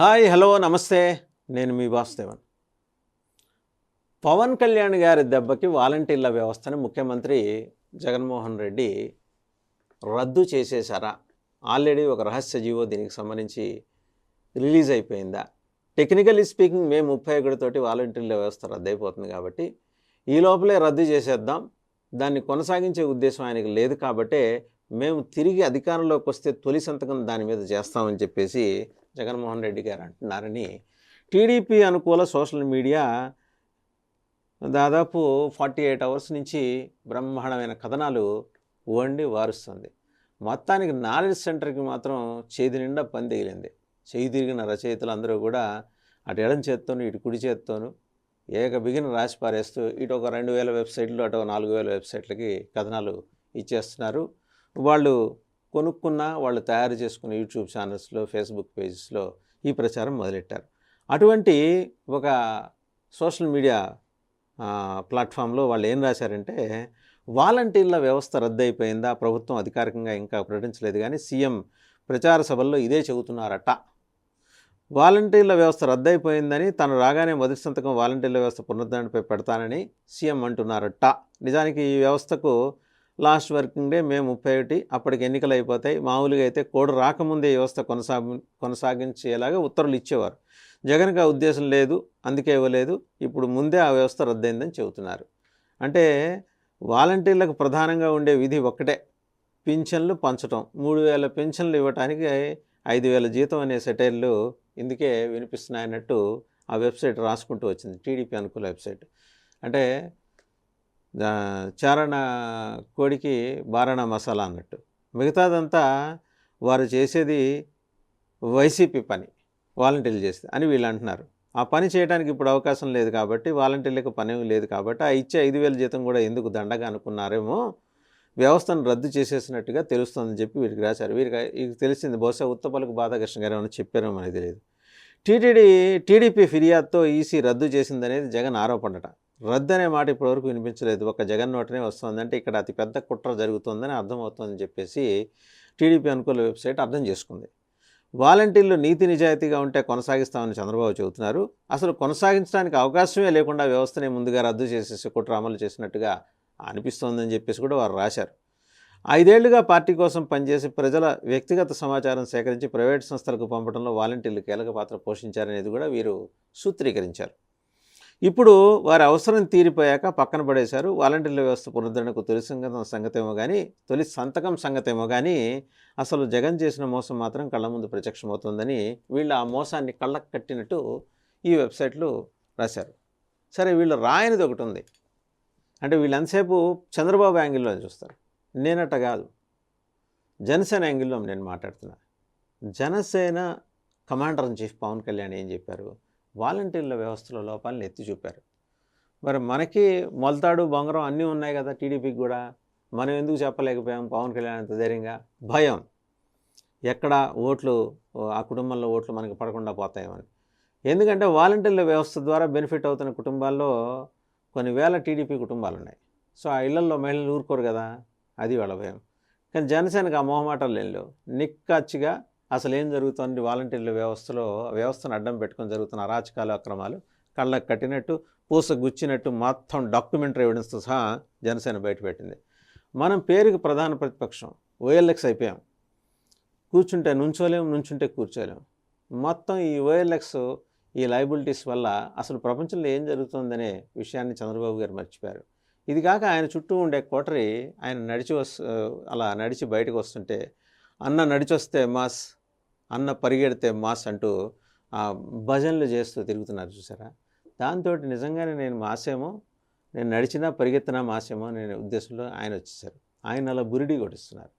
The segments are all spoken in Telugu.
హాయ్ హలో నమస్తే. నేను మీ వాసుదేవన్ పవన్ కళ్యాణ్ గారి దెబ్బకి వాలంటీర్ల వ్యవస్థని ముఖ్యమంత్రి జగన్మోహన్ రెడ్డి రద్దు చేసేశారా? ఆల్రెడీ ఒక రహస్య జీవో దీనికి సంబంధించి రిలీజ్ అయిపోయిందా? టెక్నికలీ స్పీకింగ్ మే ముప్పై ఒకటితోటి వాలంటీర్ల వ్యవస్థ రద్దు అయిపోతుంది కాబట్టి ఈ లోపలే రద్దు చేసేద్దాం. దాన్ని కొనసాగించే ఉద్దేశం ఆయనకి లేదు కాబట్టే మేము తిరిగి అధికారంలోకి వస్తే తొలి సంతకం దాని మీద చేస్తామని చెప్పేసి జగన్మోహన్ రెడ్డి గారు అంటున్నారని టీడీపీ అనుకూల సోషల్ మీడియా దాదాపు ఫార్టీ ఎయిట్ అవర్స్ నుంచి బ్రహ్మాండమైన కథనాలు వండి వారుస్తుంది. మొత్తానికి నాలెడ్జ్ సెంటర్కి మాత్రం చేతి నిండా పని తగిలింది. చేయి తిరిగిన రచయితలు అందరూ కూడా అటు ఎడం చేత్తోను ఇటు కుడి చేత్తోను ఏక బిగిన రాసి పారేస్తూ ఇటు ఒక రెండు వేల వెబ్సైట్లు అటు ఒక నాలుగు వేల వెబ్సైట్లకి కథనాలు ఇచ్చేస్తున్నారు. వాళ్ళు కొనుక్కున్న వాళ్ళు తయారు చేసుకున్న యూట్యూబ్ ఛానల్స్లో ఫేస్బుక్ పేజెస్లో ఈ ప్రచారం మొదలెట్టారు. అటువంటి ఒక సోషల్ మీడియా ప్లాట్ఫామ్లో వాళ్ళు ఏం రాశారంటే వాలంటీర్ల వ్యవస్థ రద్దయిపోయిందా? ప్రభుత్వం అధికారికంగా ఇంకా ప్రకటించలేదు కానీ సీఎం ప్రచార సభల్లో ఇదే చెబుతున్నారట. వాలంటీర్ల వ్యవస్థ రద్దయిపోయిందని తను రాగానే మొదటి సంతకం వాలంటీర్ల వ్యవస్థ పునరుద్ధరణపై పెడతానని సీఎం అంటున్నారట. నిజానికి ఈ వ్యవస్థకు లాస్ట్ వర్కింగ్ డే మే ముప్పై ఒకటి. అప్పటికి ఎన్నికలు అయిపోతాయి. మామూలుగా అయితే కోడ్ రాకముందే వ్యవస్థ కొనసాగి కొనసాగించేలాగా ఉత్తర్వులు ఇచ్చేవారు. జగన్కి ఆ ఉద్దేశం లేదు. అందుకే ఇవ్వలేదు. ఇప్పుడు ముందే ఆ వ్యవస్థ రద్దయిందని చెబుతున్నారు. అంటే వాలంటీర్లకు ప్రధానంగా ఉండే విధి ఒక్కటే. పింఛన్లు పంచటం. మూడు వేల పింఛన్లు ఇవ్వటానికి ఐదు వేల జీతం అనే సెటైర్లు ఇందుకే వినిపిస్తున్నాయన్నట్టు ఆ వెబ్సైట్ రాసుకుంటూ వచ్చింది. టీడీపీ అనుకూల వెబ్సైట్. అంటే చారణ కోడికి బారణ మసాలా అన్నట్టు. మిగతాదంతా వారు చేసేది వైసీపీ పని వాలంటీర్లు చేస్తే అని వీళ్ళు అంటున్నారు. ఆ పని చేయడానికి ఇప్పుడు అవకాశం లేదు కాబట్టి వాలంటీర్లకు పని లేదు కాబట్టి ఆ ఇచ్చే ఐదు వేల జీతం కూడా ఎందుకు దండగా అనుకున్నారేమో వ్యవస్థను రద్దు చేసేసినట్టుగా తెలుస్తుందని చెప్పి వీరికి రాశారు. వీరికి ఇది తెలిసింది బహుశా ఉత్తపలకు బాధాకృష్ణ గారు ఏమైనా చెప్పారో అనేది తెలియదు. టీటీడీ టీడీపీ ఫిర్యాదుతో ఈసీ రద్దు చేసిందనేది జగన్ ఆరోపణట. రద్దు అనే మాట ఇప్పటివరకు వినిపించలేదు. ఒక జగన్ నోటనే వస్తుంది. అంటే ఇక్కడ అతిపెద్ద కుట్ర జరుగుతుందని అర్థమవుతుందని చెప్పేసి టీడీపీ అనుకూల వెబ్సైట్ అర్థం చేసుకుంది. వాలంటీర్లు నీతి నిజాయితీగా ఉంటే కొనసాగిస్తామని చంద్రబాబు చెబుతున్నారు. అసలు కొనసాగించడానికి అవకాశమే లేకుండా వ్యవస్థని ముందుగా రద్దు చేసేసి కుట్ర అమలు చేసినట్టుగా అనిపిస్తోందని చెప్పేసి కూడా వారు రాశారు. ఐదేళ్ళుగా పార్టీ కోసం పనిచేసి ప్రజల వ్యక్తిగత సమాచారం సేకరించి ప్రైవేట్ సంస్థలకు పంపడంలో వాలంటీర్లు కీలక పాత్ర పోషించారనేది కూడా వీరు సూత్రీకరించారు. ఇప్పుడు వారి అవసరం తీరిపోయాక పక్కన పడేశారు. వాలంటీర్ల వ్యవస్థ పునరుద్ధరణకు తొలి సంగతం సంగతేమో కానీ తొలి సంతకం సంగతేమో కానీ అసలు జగన్ చేసిన మోసం మాత్రం కళ్ళ ముందు ప్రత్యక్షమవుతుందని వీళ్ళు ఆ మోసాన్ని కళ్ళకు కట్టినట్టు ఈ వెబ్సైట్లు రాశారు. సరే వీళ్ళు రాయనిది ఒకటి ఉంది. అంటే వీళ్ళంతసేపు చంద్రబాబు యాంగిల్లో చూస్తారు. నేనట్ట కాదు. జనసేన యాంగిల్లో నేను మాట్లాడుతున్నా. Janasena commander in chief Pavan Kalyan ఏం చెప్పారు? వాలంటీర్ల వ్యవస్థలో లోపాలను ఎత్తి చూపారు. మరి మనకి మొలతాడు బొంగరం అన్నీ ఉన్నాయి కదా టీడీపీకి కూడా. మనం ఎందుకు చెప్పలేకపోయాం? పవన్ కళ్యాణ్ అంత ధైర్యంగా? భయం. ఎక్కడ ఓట్లు ఆ కుటుంబంలో ఓట్లు మనకి పడకుండా పోతాయని ఎందుకంటే వాలంటీర్ల వ్యవస్థ ద్వారా బెనిఫిట్ అవుతున్న కుటుంబాల్లో కొన్ని వేల టీడీపీ కుటుంబాలు ఉన్నాయి. సో ఆ ఇళ్ళలో మహిళలు ఊరుకోరు కదా. అది వాళ్ళ భయం. కానీ జనసేనకు ఆ మొహమాటాలు లేవు. నిక్కచ్చిగా అసలు ఏం జరుగుతుంది? వాలంటీర్ల వ్యవస్థలో వ్యవస్థను అడ్డం పెట్టుకొని జరుగుతున్న అరాచకాలు అక్రమాలు కళ్ళకు కట్టినట్టు పూస గుచ్చినట్టు మొత్తం డాక్యుమెంటరీ ఎవిడెన్స్తో సహా జనసేన బయటపెట్టింది. మనం పేరుకి ప్రధాన ప్రతిపక్షం ఓఎల్ఎక్స్ అయిపోయాం. కూర్చుంటే నుంచోలేం నుంచుంటే కూర్చోలేం. మొత్తం ఈ ఓఎల్ఎక్స్ ఈ లైబిలిటీస్ వల్ల అసలు ప్రపంచంలో ఏం జరుగుతుందనే విషయాన్ని చంద్రబాబు గారు మర్చిపోయారు. ఇది కాక ఆయన చుట్టూ ఉండే కోటరి ఆయన నడిచి వస్ అలా నడిచి బయటకు వస్తుంటే అన్న నడిచి వస్తే మాస్ అన్న పరిగెడితే మాస్ అంటూ ఆ భజనలు చేస్తూ తిరుగుతున్నారు చూసారా? దాంతో నిజంగానే నేను మాసేమో నేను నడిచినా పరిగెత్తినా మాసేమో అనే ఉద్దేశంలో ఆయన వచ్చేసారు. ఆయన అలా బురిడి కొట్టిస్తున్నారు.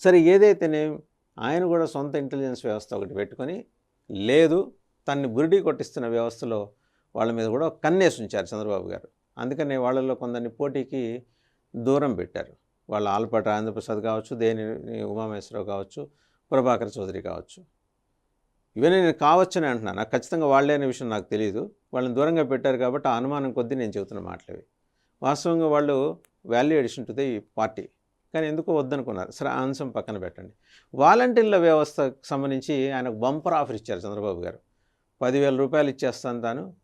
సరే ఏదైతేనే ఆయన కూడా సొంత ఇంటెలిజెన్స్ వ్యవస్థ ఒకటి పెట్టుకొని లేదు తన్ని బురిడి కొట్టిస్తున్న వ్యవస్థలో వాళ్ళ మీద కూడా కన్నేసి ఉంచారు చంద్రబాబు గారు. అందుకని వాళ్ళలో కొందరిని పోటీకి దూరం పెట్టారు. వాళ్ళ ఆలపాటి ఆంధ్రప్రసాద్ కావచ్చు దేని ఉమామేశ్వరరావు కావచ్చు ప్రభాకర్ చౌదరి కావచ్చు. ఇవన్నీ నేను కావచ్చని అంటున్నాను. నాకు ఖచ్చితంగా వాళ్ళే అనే విషయం నాకు తెలియదు వాళ్ళని దూరంగా పెట్టారు కాబట్టి ఆ అనుమానం కొద్దీ నేను చెబుతున్న మాటలవి వాస్తవంగా వాళ్ళు value addition to the party. కానీ ఎందుకో వద్దనుకున్నారు. సరే అంశం పక్కన పెట్టండి. వాలంటీర్ల వ్యవస్థకు సంబంధించి ఆయనకు బంపర్ ఆఫర్ ఇచ్చారు చంద్రబాబు గారు. పదివేల రూపాయలు ఇచ్చేస్తాను తాను.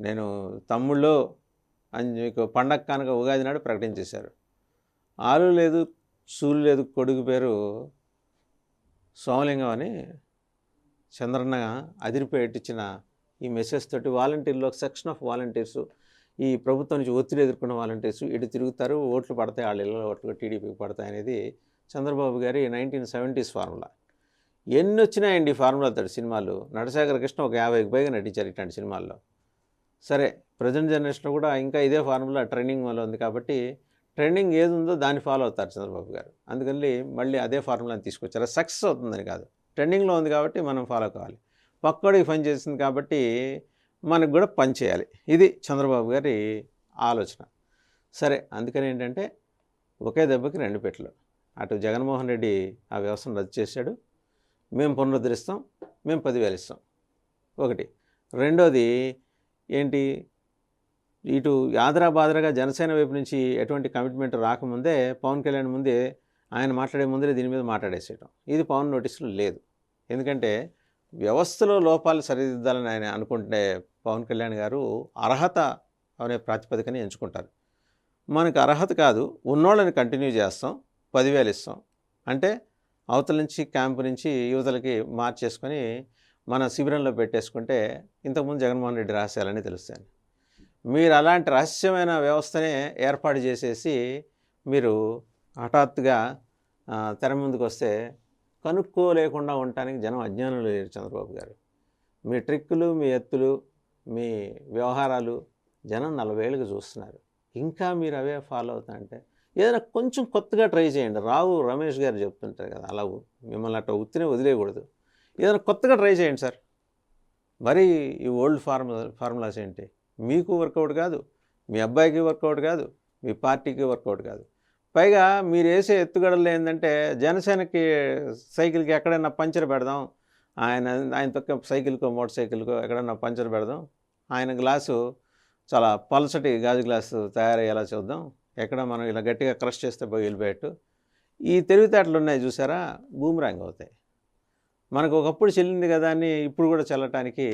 నేను తమ్ముళ్ళు అని మీకు పండగ కానుక ఉగాది నాడు ప్రకటించేశారు. ఆలు లేదు సూలు లేదు కొడుకు పేరు సోమలింగం అని చంద్రన్న అదిరిపోయేటిచ్చిన ఈ మెసేజ్ తోటి వాలంటీర్లు ఒక సెక్షన్ ఆఫ్ వాలంటీర్స్ ఈ ప్రభుత్వం నుంచి ఒత్తిడి ఎదుర్కొన్న వాలంటీర్స్ ఇటు తిరుగుతారు ఓట్లు పడతాయి వాళ్ళ ఇళ్ళలో ఓట్లు టీడీపీకి పడతాయి అనేది చంద్రబాబు గారి నైన్టీన్ సెవెంటీస్ ఫార్ములా. ఎన్ని వచ్చినాయండి ఫార్ములా తోటి సినిమాలు? నటశేఖర కృష్ణ ఒక యాభైకి పైగా నటించారు ఇట్లాంటి సినిమాల్లో. సరే ప్రజెంట్ జనరేషన్ కూడా ఇంకా ఇదే ఫార్ములా ట్రైనింగ్ వల్ల ఉంది కాబట్టి ట్రెండింగ్ ఏది ఉందో దాన్ని ఫాలో అవుతారు చంద్రబాబు గారు. అందుకని మళ్ళీ అదే ఫార్ములాని తీసుకొచ్చారు. సక్సెస్ అవుతుందని కాదు. ట్రెండింగ్లో ఉంది కాబట్టి మనం ఫాలో కావాలి. పక్కడికి పని చేసింది కాబట్టి మనకు కూడా పని చేయాలి. ఇది చంద్రబాబు గారి ఆలోచన. సరే అందుకని ఏంటంటే ఒకే దెబ్బకి రెండు పెట్లు అటు జగన్మోహన్ రెడ్డి ఆ వ్యవస్థను రద్దు చేశాడు. మేము పునరుద్ధరిస్తాం. మేము పదివేలు ఇస్తాం. ఒకటి. రెండోది ఏంటి? ఇటు యాదరా జనసేన వైపు నుంచి ఎటువంటి కమిట్మెంట్ రాకముందే పవన్ కళ్యాణ్ ముందే ఆయన మాట్లాడే ముందే దీని మీద మాట్లాడేసేయటం. ఇది పవన్ నోటీసులు లేదు. ఎందుకంటే వ్యవస్థలో లోపాలు సరిదిద్దాలని ఆయన అనుకుంటే పవన్ కళ్యాణ్ గారు అర్హత అనే ప్రాతిపదికని ఎంచుకుంటారు. మనకు అర్హత కాదు ఉన్నోళ్ళని కంటిన్యూ చేస్తాం పదివేలు ఇస్తాం. అంటే అవతల నుంచి క్యాంపు నుంచి యువతలకి మార్చేసుకొని మన శిబిరంలో పెట్టేసుకుంటే ఇంతకుముందు జగన్మోహన్ రెడ్డి రాసేయాలని తెలుస్తాయి మీరు అలాంటి రహస్యమైన వ్యవస్థనే ఏర్పాటు చేసేసి మీరు హఠాత్తుగా తెర ముందుకు వస్తే కనుక్కోలేకుండా ఉండటానికి జనం అజ్ఞానం లేరు చంద్రబాబు గారు. మీ ట్రిక్కులు మీ ఎత్తులు మీ వ్యవహారాలు జనం నలభై ఏళ్ళకి చూస్తున్నారు. ఇంకా మీరు అవే ఫాలో అవుతారంటే ఏదైనా కొంచెం కొత్తగా ట్రై చేయండి. రావు రమేష్ గారు చెప్తుంటారు కదా అలా మిమ్మల్ని అట్లా ఉత్తినే వదిలేయకూడదు. ఏదైనా కొత్తగా ట్రై చేయండి సార్. మరి ఈ ఓల్డ్ ఫార్ములా ఫార్ములాస్ ఏంటి? మీకు వర్కౌట్ కాదు మీ అబ్బాయికి వర్కౌట్ కాదు మీ పార్టీకి వర్కౌట్ కాదు. పైగా మీరు వేసే ఎత్తుగడలు ఏంటంటే జనసేనకి సైకిల్కి ఎక్కడైనా పంచర్ పెడదాం ఆయన ఆయన తొక్క సైకిల్కో మోటార్ సైకిల్కో ఎక్కడైనా పంచర్ పెడదాం ఆయన గ్లాసు చాలా పలసటి గాజు గ్లాసు తయారయ్యేలా చూద్దాం ఎక్కడ మనం ఇలా గట్టిగా క్రష్ చేస్తే పోయి వెళ్ళిపోయేట్టు. ఈ తెలివితేటలు ఉన్నాయి చూసారా? బూమరాంగ్ అవుతాయి. మనకు ఒకప్పుడు చెల్లింది కదా అని ఇప్పుడు కూడా చల్లటానికి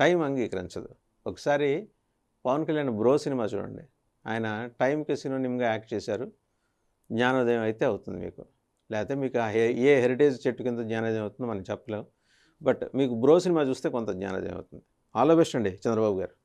టైం అంగీకరించదు. ఒకసారి పవన్ కళ్యాణ్ బ్రో సినిమా చూడండి. ఆయన టైంకి సినోనిమ్గా యాక్ట్ చేశారు. జ్ఞానోదయం అయితే అవుతుంది మీకు. లేకపోతే మీకు ఆ హె- ఏ హెరిటేజ్ చెట్టు కింద జ్ఞానోదయం అవుతుందో మనం చెప్పలేం. బట్ మీకు బ్రో సినిమా చూస్తే కొంత జ్ఞానోదయం అవుతుంది. ఆల్ ద బెస్ట్ అండి చంద్రబాబు గారు.